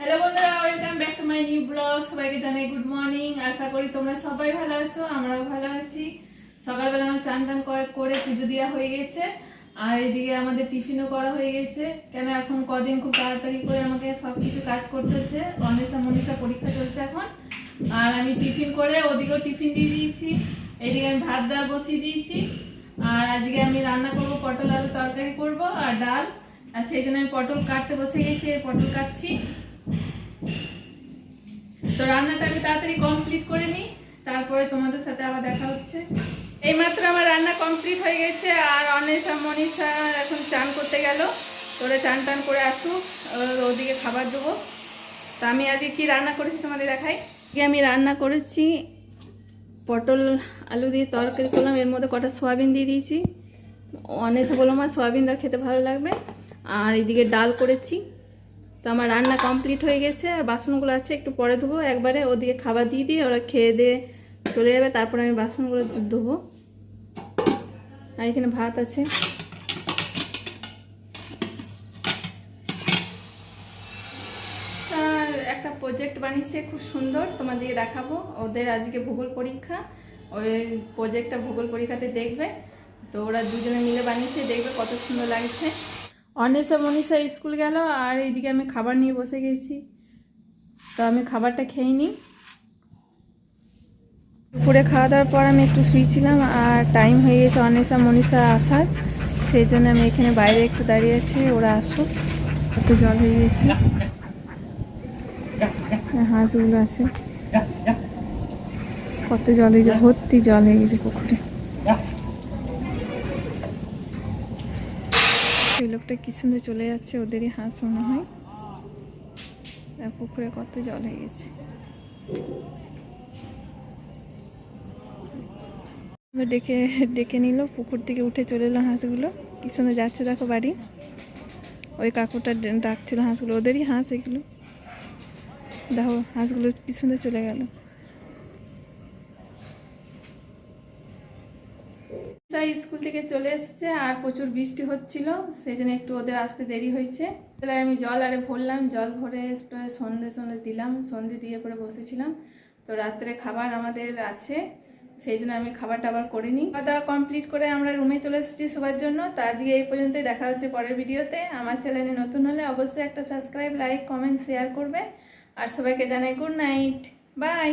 Hello বন্ধুরা welcome back to my new blog সবাইকে জানাই গুড মর্নিং আশা করি তোমরা সবাই ভালো আছো, আমরাও ভালো আছি। সকালবেলা আমার চান টান করে- পুজো দেওয়া হয়ে গেছে। আর এদিকে আমাদের টিফিনও করা হয়ে গেছে। কেন এখন কদিন খুব তাড়াতাড়ি করে আমাকে সব কিছু কাজ করতে হচ্ছে। অনেসা মনীষা পরীক্ষা চলছে এখন। আর আমি টিফিন করে ওদিকেও টিফিন দিয়ে দিয়েছি। এদিকে আমি ভাত, ডাল বসিয়ে দিয়েছি। আর আজকে আমি রান্না করব পটল, আলু তরকারি করব আর ডাল। আর সেই জন্য আমি পটল কাটতে বসে গেছি, পটল কাটছি। তো রান্নাটা আমি তাড়াতাড়ি কমপ্লিট করে নিই তারপরে তোমাদের সাথে আবার দেখা হচ্ছে। এইমাত্র আমার রান্না কমপ্লিট হয়ে গেছে আর অনেশা মনীষা এখন চান করতে গেল। তোরা চান টান করে আসুক ওদিকে খাবার দেবো। তো আমি আজকে কি রান্না করেছি তোমাদের দেখাই? আজকে আমি রান্না করেছি পটল আলু দিয়ে তরকারি করলাম এর মধ্যে কটা সোয়াবিন দিয়ে দিয়েছি। অনেশা বললাম মা সোয়াবিন দা খেতে ভালো লাগবে। আর এদিকে ডাল করেছি। তো আমার রান্না কমপ্লিট হয়ে গেছে, আর বাসনগুলো আছে, একটু পরে ধোবো, একবারে ওদিকে খাবার দিয়ে দিয়ে ওরা খেয়ে দিয়ে চলে যাবে, তারপরে আমি বাসনগুলো ধোবো। আর এখানে ভাত আছে। একটা প্রজেক্ট বানিয়েছে, খুব সুন্দর, তোমাদেরকে দেখাবো। ওদের আজকে ভূগোল পরীক্ষা। ওই প্রজেক্টটা ভূগোল পরীক্ষাতে দেখবে। তো ওরা দুজনে মিলে বানিয়েছে, দেখবে কত সুন্দর লাগছে। অনেসা মনীষা স্কুল গেল আর এইদিকে আমি খাবার নিয়ে বসে গেছি। তো আমি খাবারটা খেয়ে নিই। দুপুরে খাওয়া দাওয়ার পর আমি একটু শুয়েছিলাম আর টাইম হয়ে গেছে অনেসা মনীষা আসার। সেই জন্য আমি এখানে বাইরে একটু দাঁড়িয়ে আছি ওরা আসুক। কত জল হয়ে গেছে। হ্যাঁ, হাঁসগুলো আছে। কত জল হয়ে গেছে ভর্তি জল হয়ে গেছে পুকুরে। লোকটা কি সুন্দর চলে যাচ্ছে, ওদেরই হাঁস মনে হয়। পুকুরে কত জল হয়ে গেছে। ডেকে ডেকে নিল, পুকুর থেকে উঠে চলে এলো হাঁসগুলো। কি সুন্দর যাচ্ছে দেখো বাড়ি। ওই কাকুটা ডাকছিল হাঁসগুলো, ওদেরই হাঁস এগুলো। দেখো হাঁসগুলো কি সুন্দর চলে গেল। স্কুল থেকে চলে এসেছে আর প্রচুর বৃষ্টি হচ্ছিল সেই জন্য একটু ওদের আসতে দেরি হয়েছে। তাহলে আমি জল আরে ভরলাম, জল ভরে সন্ধে সন্ধে দিলাম, সন্ধে দিয়ে পরে বসেছিলাম। তো রাত্রে খাবার আমাদের আছে, সেই জন্য আমি খাবার টাবার করিনি। খাওয়া দাওয়া কমপ্লিট করে আমরা রুমে চলে এসেছি সবার জন্য। তো আজকে এই পর্যন্তই দেখা হচ্ছে পরের ভিডিওতে। আমার চ্যানেলে নতুন হলে অবশ্যই একটা সাবস্ক্রাইব লাইক কমেন্ট শেয়ার করবে। আর সবাইকে জানাই গুড নাইট বাই